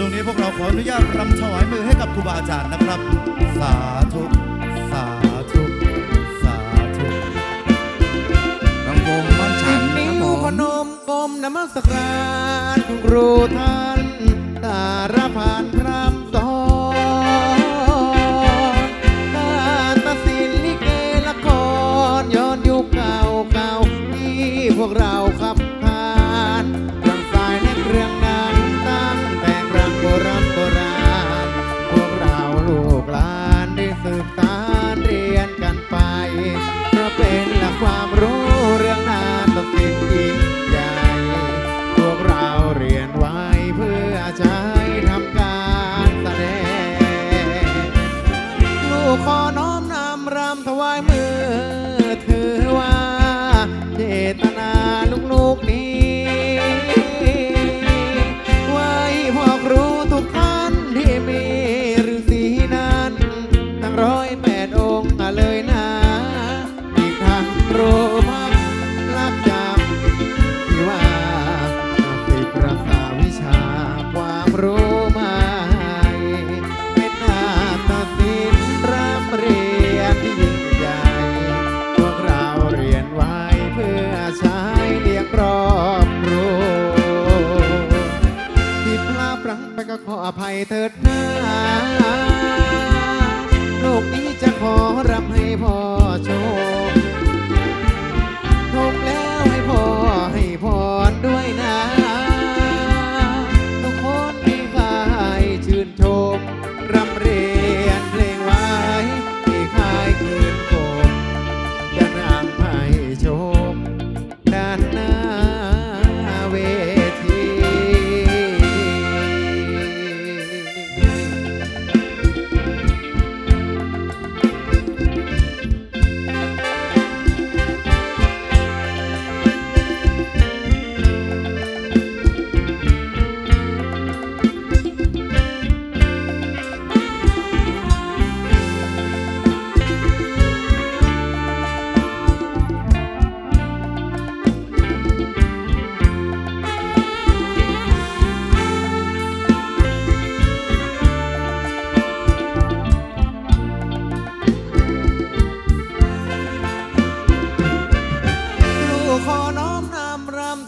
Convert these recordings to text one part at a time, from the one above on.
ช่วงนี้พวกเราขออนุญาตรำถวายมือให้กับครูบาอาจารย์นะครับ สาธุสาธุสาธุลำวงม่อนฉันครับนิ้วพมนมกลมนมัสการคุณครูท่านตารพันพรำสอนนาฏศิลป์ลิเกละครย้อนยุคเก่าเก่าๆที่พวกเรา ร้อยแปดองค์เลยนะ อีกทั้งรู้พักลักจำที่ว่าสิประสาวิชาความรู้มาให้เป็นนาฏศิลรับเรียนที่ยิ่งใหญ่ พวกเราเรียนไว้เพื่อใช้เลี้ยงครอบรัวผิดพลาดพลั้งไปก็ขออภัยเถิดนะ ลกนี้จะขอรับให้พ่อชค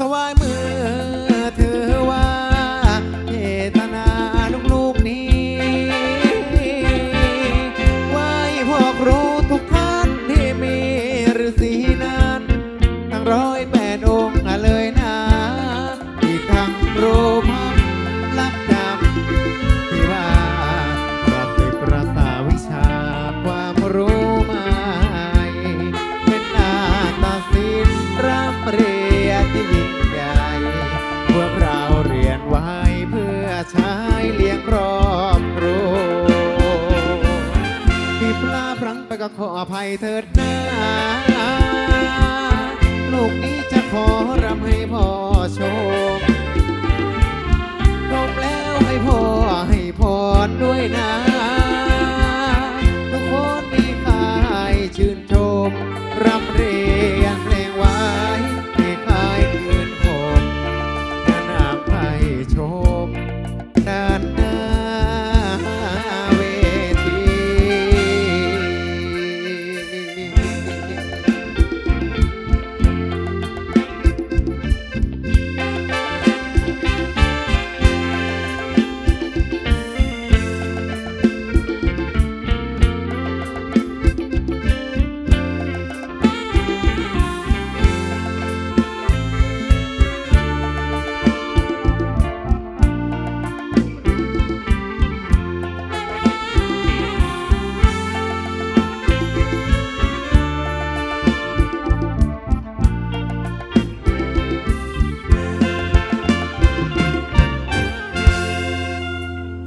ถวายมือถือว่าเจตนาลูกๆนี้ไว้พวกรู้ทุกท่านที่มีฤาษีนั้นทั้งร้อยแปดองค์เลยนะอีกทั้งรู้พักลักจำที่ว่าประสิประสาวิชาความรู้ ขออภัยเถิดนา